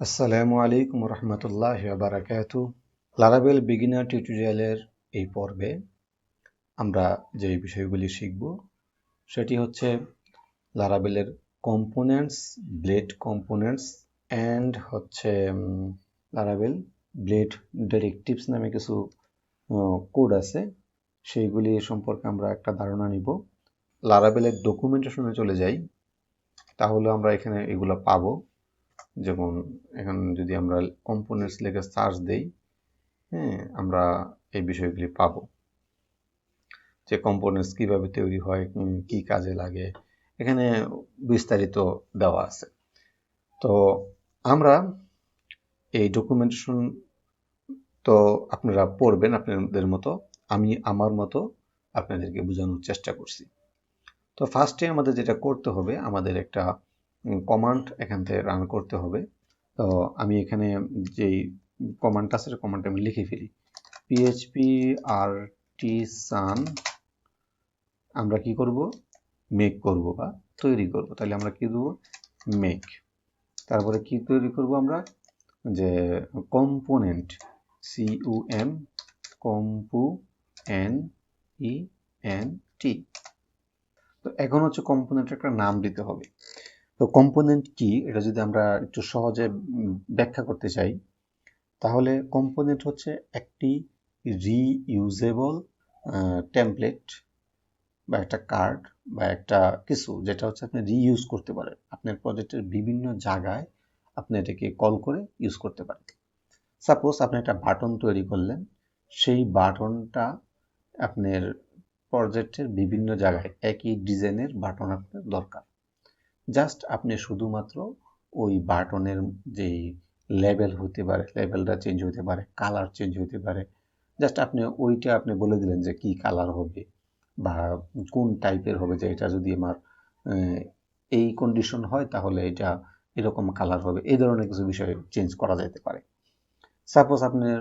আসসালামু আলাইকুম রহমতুল্লাহ বারাকাত লারাবেল বিগিনার টিউটোরিয়ালের এই পর্বে আমরা যে বিষয়গুলি শিখব, সেটি হচ্ছে লারাবেলের কম্পোনেন্টস ব্লেড কম্পোনেন্টস অ্যান্ড হচ্ছে লারাবেল ব্লেড ডিরেক্টিভস নামে কিছু কোড আছে। সেইগুলি সম্পর্কে আমরা একটা ধারণা নিব। লারাবেলের ডকুমেন্টেশনে চলে যাই। তাহলে আমরা এখানে এগুলো পাবো। যেমন এখন যদি আমরা কম্পোনেন্টস লেগে সার্চ দেই হ্যাঁ আমরা এই বিষয়গুলি পাব। যে কম্পোনেন্টস কীভাবে তৈরি হয় কি কাজে লাগে, এখানে বিস্তারিত দেওয়া আছে। তো আমরা এই ডকুমেন্টেশন তো আপনারা পড়বেন আপনাদের মতো, আমি আমার মতো আপনাদেরকে বোঝানোর চেষ্টা করছি। তো ফার্স্টে আমাদের যেটা করতে হবে, আমাদের একটা কমান্ড এখান থেকে রান করতে হবে। তো আমি এখানে যেই কমান্ডটা আছে কমান্ডটা আমি লিখে ফেলি। পিএইচপি আর টি সান আমরা কি করব? মেক করব বা তৈরি করব। তাহলে আমরা কি দেবো? মেক তারপরে কি তৈরি করব আমরা? যে component C U M compo N E N T তো এখন হচ্ছে কম্পোনেন্টের একটা নাম দিতে হবে। তো কম্পোনেন্ট কি, এটা যদি আমরা একটু সহজে ব্যাখ্যা করতে চাই, তাহলে কম্পোনেন্ট হচ্ছে একটি রিইউজেবল টেমপ্লেট বা একটা কার্ড বা একটা কিছু যেটা হচ্ছে আপনি রিইউজ করতে পারেন। আপনার প্রজেক্টের বিভিন্ন জায়গায় আপনি এটাকে কল করে ইউজ করতে পারেন। সাপোজ আপনি একটা বাটন তৈরি করলেন, সেই বাটনটা আপনার প্রজেক্টের বিভিন্ন জায়গায় একই ডিজাইনের বাটন আপনার দরকার। জাস্ট আপনি শুধুমাত্র ওই বাটনের যেই লেভেল হতে পারে লেভেলটা চেঞ্জ হতে পারে কালার চেঞ্জ হতে পারে জাস্ট আপনি ওইটা আপনি বলে দিলেন যে কি কালার হবে বা কোন টাইপের হবে যে এটা যদি আমার এই কন্ডিশন হয় তাহলে এটা এরকম কালার হবে, এই ধরনের কিছু বিষয় চেঞ্জ করা যেতে পারে। সাপোজ আপনার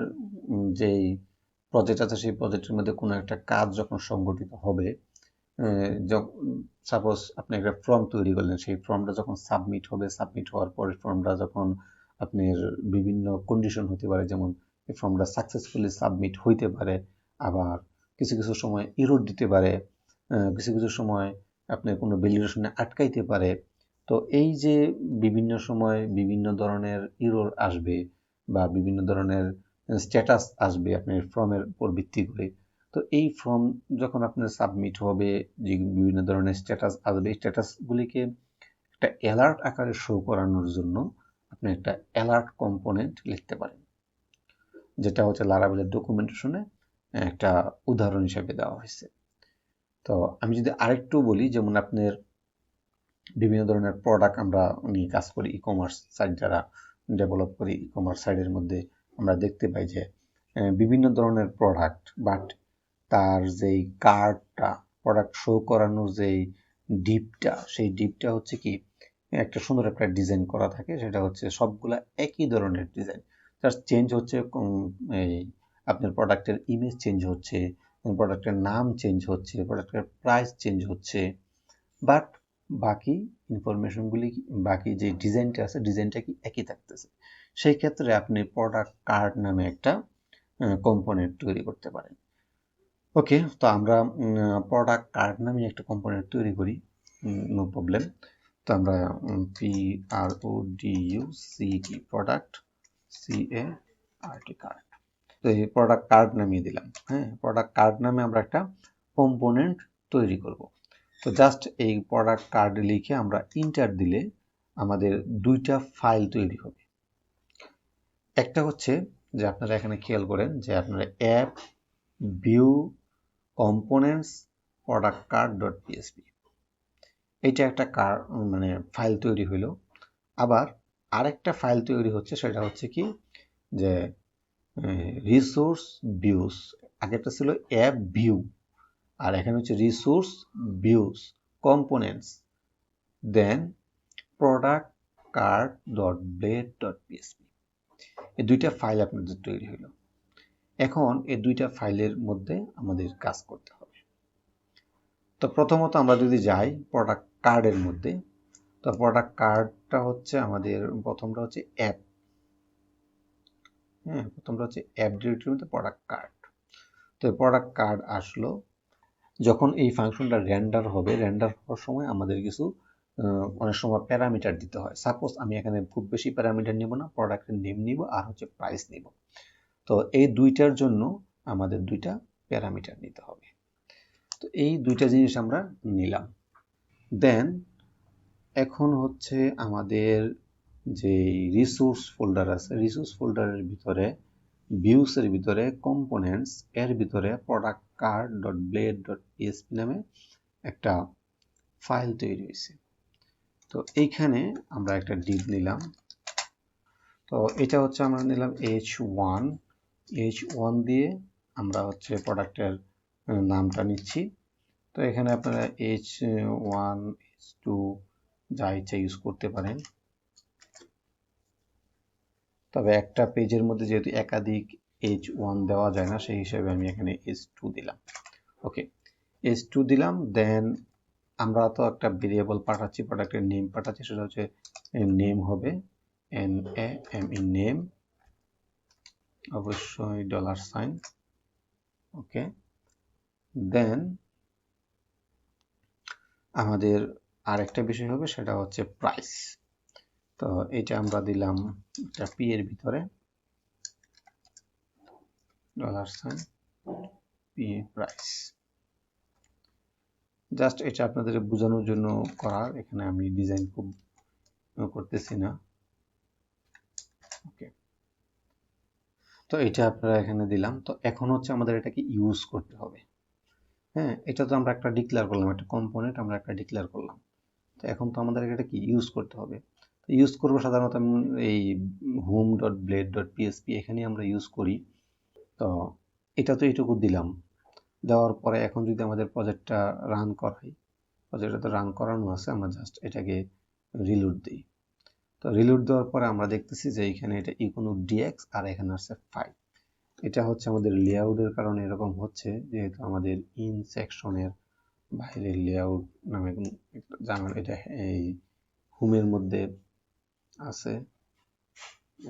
যেই প্রজেক্ট আছে সেই প্রজেক্টের মধ্যে কোনো একটা কাজ যখন সংগঠিত হবে সাপোজ আপনি একটা ফর্ম তৈরি করলেন, সেই ফর্মটা যখন সাবমিট হবে সাবমিট হওয়ার পরে ফর্মটা যখন আপনার বিভিন্ন কন্ডিশন হতে পারে, যেমন এই ফর্মটা সাকসেসফুলি সাবমিট হইতে পারে, আবার কিছু কিছু সময় ইরোড দিতে পারে কিছু কিছু সময় আপনার কোনো ভ্যালিডেশনে আটকাইতে পারে, তো এই যে বিভিন্ন সময় বিভিন্ন ধরনের ইরোর আসবে বা বিভিন্ন ধরনের স্ট্যাটাস আসবে আপনার ফর্মের উপর ভিত্তি করে তো এই ফর্ম যখন আপনার সাবমিট হবে, যে বিভিন্ন ধরনের স্ট্যাটাস আসবে স্ট্যাটাসগুলিকে একটা অ্যালার্ট আকারে শো করানোর জন্য আপনি একটা অ্যালার্ট কম্পোনেন্ট লিখতে পারেন। যেটা হচ্ছে লারাবেলের ডকুমেন্টেশনে একটা উদাহরণ হিসেবে দেওয়া হয়েছে। তো আমি যদি আরেকটু বলি, যেমন আপনার বিভিন্ন ধরনের প্রোডাক্ট আমরা নিয়ে কাজ করি ই কমার্স সাইট যারা ডেভেলপ করি ই কমার্স সাইটের মধ্যে আমরা দেখতে পাই যে বিভিন্ন ধরনের প্রোডাক্ট বাট তার যেই কার্ডটা প্রোডাক্ট শো করানোর যেই ডিপটা সেই ডিপটা হচ্ছে কি, একটা সুন্দর একটা ডিজাইন করা থাকে, সেটা হচ্ছে সবগুলা একই ধরনের ডিজাইন জাস্ট চেঞ্জ হচ্ছে এই আপনার প্রোডাক্টের ইমেজ চেঞ্জ হচ্ছে প্রোডাক্টের নাম চেঞ্জ হচ্ছে প্রোডাক্টের প্রাইস চেঞ্জ হচ্ছে। বাট বাকি ইনফরমেশনগুলি বাকি যে ডিজাইনটা আছে ডিজাইনটা কি একই থাকতেছে। সেই ক্ষেত্রে আপনি প্রোডাক্ট কার্ড নামে একটা কম্পোনেন্ট তৈরি করতে পারেন। ওকে তো আমরা প্রোডাক্ট কার্ড নামে একটা কম্পোনেন্ট তৈরি করি নো প্রবলেম তো আমরা P R O D U C T product C A R T card তো এই প্রোডাক্ট কার্ড নামিয়ে দিলাম হ্যাঁ? প্রোডাক্ট কার্ড নামে আমরা একটা কম্পোনেন্ট তৈরি করব। তো জাস্ট এই প্রোডাক্ট কার্ড লিখে আমরা ইন্টার দিলে আমাদের দুইটা ফাইল তৈরি হবে। একটা হচ্ছে যে আপনারা এখানে খেয়াল করেন যে আপনারা app view components product card dot PSP এটা একটা কার মানে ফাইল তৈরি হইল। আবার আরেকটা ফাইল তৈরি হচ্ছে, সেটা হচ্ছে কি? যে রিসোর্স ভিউস আগেরটা ছিল অ্যাপ ভিউ আর এখানে হচ্ছে resource views components then product card dot blade dot PSP এই দুইটা ফাইল আপনাদের তৈরি হইল। এখন এই দুইটা ফাইলের মধ্যে আমাদের কাজ করতে হবে। তো প্রথমত আমরা যদি যাই প্রোডাক্ট কার্ডের মধ্যে, তো প্রোডাক্ট কার্ডটা হচ্ছে আমাদের, প্রথমটা হচ্ছে অ্যাপ হ্যাঁ প্রথমটা হচ্ছে অ্যাপ ডিরেক্টরির মধ্যে প্রোডাক্ট কার্ড তো প্রোডাক্ট কার্ড আসলো, যখন এই ফাংশনটা র্যান্ডার হবে রেন্ডার হওয়ার সময় আমাদের কিছু অনেক সময় প্যারামিটার দিতে হয়। সাপোজ আমি এখানে খুব বেশি প্যারামিটার নিব না প্রোডাক্টের নেম নিব আর হচ্ছে প্রাইস নিব। তো এই দুইটার জন্য আমাদের দুইটা প্যারামিটার নিতে হবে। তো এই দুইটা জিনিস আমরা নিলাম। দেন এখন হচ্ছে আমাদের যে রিসোর্স ফোল্ডার আছে রিসোর্স ফোল্ডারের ভিতরে ভিউসের ভিতরে কম্পোনেন্টস এর ভিতরে product card dot blade dot PSP নামে একটা ফাইল তৈরি হয়েছে। তো এইখানে আমরা একটা ডিপ নিলাম। তো এটা হচ্ছে আমরা নিলাম এইচ ওয়ান এইচ ওয়ান দিয়ে আমরা হচ্ছে প্রোডাক্টের নামটা নিচ্ছি। তো এখানে আপনারা এইচ ওয়ান এইচ টু যা ইচ্ছা ইউজ করতে পারেন। তবে একটা পেজের মধ্যে যেহেতু একাধিক এইচ ওয়ান দেওয়া যায় না, সেই হিসাবে আমি এখানে এইচ টু দিলাম। ওকে এইচ টু দিলাম দেন আমরা তো একটা ভেরিয়েবল পাঠাচ্ছি প্রোডাক্টের নেম পাঠাচ্ছি, সেটা হচ্ছে নেম হবে N A M E name অবশ্যই ডলার সাইন ওকে দেন আমাদের আরেকটা বিষয় হবে, সেটা হচ্ছে প্রাইস তো এটা আমরা দিলাম একটা পি এর ভিতরে dollar sign P price just এটা আপনাদের বোঝানোর জন্য করার এখানে আমি ডিজাইন খুব করতেছি না ওকে তো এটা আপনারা এখানে দিলাম। তো এখন হচ্ছে আমাদের এটাকে ইউজ করতে হবে। হ্যাঁ এটা তো আমরা একটা ডিক্লেয়ার করলাম, একটা কম্পোনেন্ট আমরা একটা ডিক্লেয়ার করলাম। তো এখন তো আমাদের এটা কি? ইউজ করতে হবে। তো ইউজ করব সাধারণত এই home dot blade dot PSP এখানে আমরা ইউজ করি। তো এটা তো এইটুকু দিলাম। দেওয়ার পরে এখন যদি আমাদের প্রজেক্টটা রান করাই প্রজেক্টটা তো রান করানো আছে, আমরা জাস্ট এটাকে রিলোড দিই। তো রিলোড দেওয়ার পরে আমরা দেখতেছি যে এখানে এটা ইকোনো ডিএক্স আর এখানে আছে ফাইভ এটা হচ্ছে আমাদের লেআউটের কারণে এরকম হচ্ছে, যেহেতু আমাদের ইন সেকশনের বাইরে লেআউট নামে জানান এটা এই হোমের মধ্যে আছে।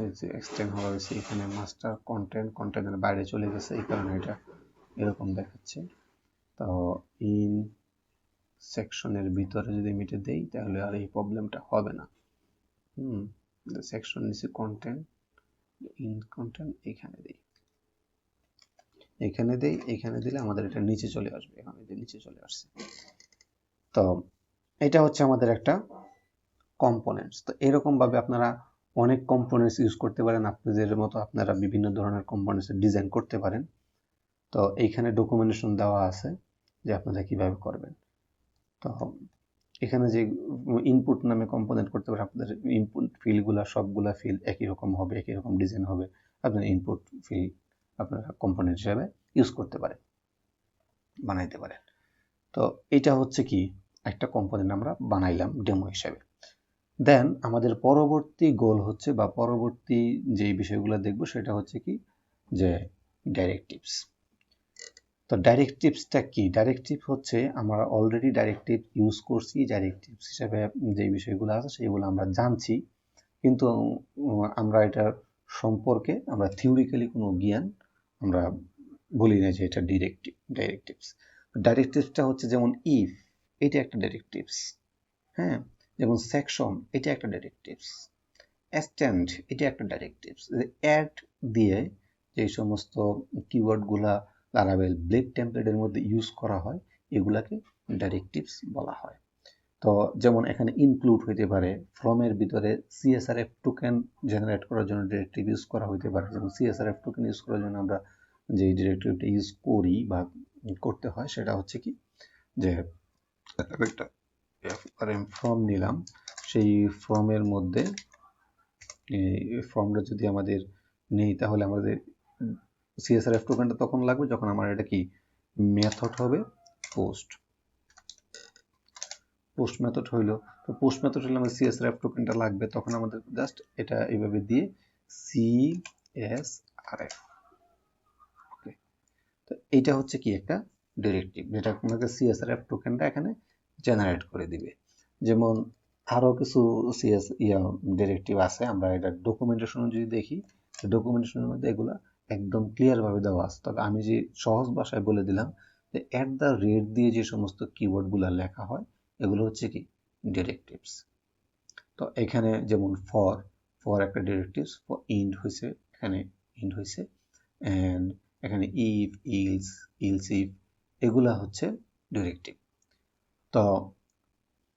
এই যে এক্সটেন্ড হওয়া হয়েছে, এখানে মাস্টার কন্টেন্ট কন্টেন্টের বাইরে চলে গেছে, এই কারণে এটা এরকম দেখাচ্ছে। তো ইন সেকশনের ভিতরে যদি মিটে দেই, তাহলে আর এই প্রবলেমটা হবে না। হুম সেকশন নিচে কন্টেন্ট ইন কন্টেন্ট এখানে দিই। এখানে দেই, এখানে দিলে আমাদের এটা নিচে চলে আসবে, এখানে যে নিচে চলে আসছে। তো এটা হচ্ছে আমাদের একটা কম্পোনেন্টস তো এরকম ভাবে আপনারা অনেক কম্পোনেন্টস ইউজ করতে পারেন, আপনাদের মতো আপনারা বিভিন্ন ধরনের কম্পোনেন্টস ডিজাইন করতে পারেন। তো এইখানে ডকুমেন্টেশন দেওয়া আছে যে আপনারা কীভাবে করবেন। তো এখানে যে ইনপুট নামে কম্পোনেন্ট করতে পারেন আপনাদের ইনপুট ফিলগুলা সবগুলা ফিল একই রকম হবে, একই রকম ডিজাইন হবে। আপনার ইনপুট ফিল আপনারা কম্পোনেন্ট হিসাবে ইউজ করতে পারেন, বানাইতে পারেন। তো এটা হচ্ছে কি? একটা কম্পোনেন্ট আমরা বানাইলাম ডেমো হিসাবে। দেন আমাদের পরবর্তী গোল হচ্ছে বা পরবর্তী যে বিষয়গুলো দেখব সেটা হচ্ছে কি? যে ডাইরেক্টিভস তো ডাইরেক্টিভসটা কি? ডাইরেক্টিভ হচ্ছে আমরা অলরেডি ডাইরেক্টিভ ইউজ করছি ডাইরেক্টিভস হিসাবে যে বিষয়গুলো আছে সেগুলো আমরা জানছি। কিন্তু আমরা এটার সম্পর্কে আমরা থিওরিক্যালি কোনো জ্ঞান আমরা বলি না যে এটা ডিরেক্টিভ ডাইরেক্টিভস ডাইরেক্টিভসটা হচ্ছে যেমন ইফ এটা একটা ডাইরেক্টিভস হ্যাঁ? যেমন সেকশন এটা একটা ডাইরেক্টিভস এক্সটেন্ড এটা একটা ডাইরেক্টিভস অ্যাড দিয়ে যে সমস্ত কিওয়ার্ডগুলা লারাবেল ব্লেড টেমপ্লেটের মধ্যে ইউজ করা হয় এগুলাকে ডাইরেক্টিভস বলা হয়। তো যেমন এখানে ইনক্লুড হইতে পারে ফ্রমের ভিতরে সিএসআরএফ টোকেন জেনারেট করার জন্য ডিরেক্টিভ ইউজ করা হইতে পারে। যেমন সিএসআরএফ টোকেন ইউজ করার জন্য আমরা যে ডিরেক্টিভটা ইউজ করি বা করতে হয় সেটা হচ্ছে কি যে একটা ফর্ম নিলাম সেই ফর্মের মধ্যে ফর্মটা যদি আমাদের নেই তাহলে আমাদের সিএসআরএফ টোকেনটা তখন লাগবে যখন আমার এটা কি মেথড হবে? পোস্ট পোস্ট মেথড হইল। তো পোস্ট মেথড হলে আমাদের সিএসআরএফ টোকেনটা লাগবে তখন আমাদের জাস্ট এটা এইভাবে দিয়ে C S R F okay তো এইটা হচ্ছে কি একটা ডিরেক্টিভ যেটা আপনাকে সিএসআরএফ টোকেনটা এখানে জেনারেট করে দিবে। যেমন আরও কিছু সিএস ইয়া ডিরেক্টিভ আছে, আমরা এটা ডকুমেন্টেশন যদি দেখি ডকুমেন্টেশনের মধ্যে এগুলা একদম ক্লিয়ার ভাবে দেওয়া আছে। তবে আমি যে সহজ ভাষায় বলে দিলাম যে অ্যাট দ্য রেট দিয়ে যে সমস্ত কিওয়ার্ডগুলো লেখা হয়, এগুলো হচ্ছে কি? ডিরেক্টিভস তো এখানে যেমন ফর ফর একটা ডিরেক্টিভস ফর ইন্ড হয়েছে এখানে ইন্ড হয়েছে অ্যান্ড এখানে ইফ ইলস ইলস ইফ এগুলা হচ্ছে ডিরেক্টিভ তো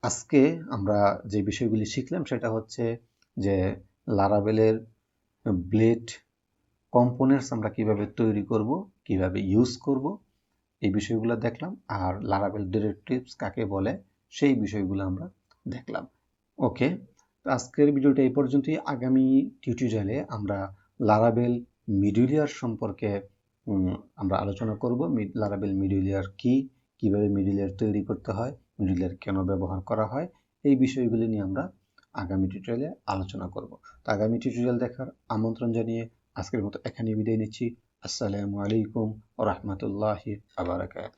আজকে আমরা যে বিষয়গুলি শিখলাম সেটা হচ্ছে যে লারাবেলের ব্লেড কম্পোনেন্টস আমরা কীভাবে তৈরি করব, কীভাবে ইউজ করব, এই বিষয়গুলো দেখলাম। আর লারাবেল ডিরেক্টিভস কাকে বলে, সেই বিষয়গুলো আমরা দেখলাম। ওকে আজকের ভিডিওটা এই পর্যন্তই। আগামী টিউটোরিয়ালে আমরা লারাবেল মিডুলিয়ার সম্পর্কে আমরা আলোচনা করব। লারাবেল মিডুলিয়ার কি, কীভাবে মিডুলিয়ার তৈরি করতে হয় মিডুলিয়ার কেন ব্যবহার করা হয়, এই বিষয়গুলি নিয়ে আমরা আগামী টিউটোরিয়ালে আলোচনা করব। তো আগামী টিউটোরিয়াল দেখার আমন্ত্রণ জানিয়ে আজকের মতো এখানে বিদায় নিচ্ছি। আসসালামু আলাইকুম ও রহমতুল্লাহি আবরাকাত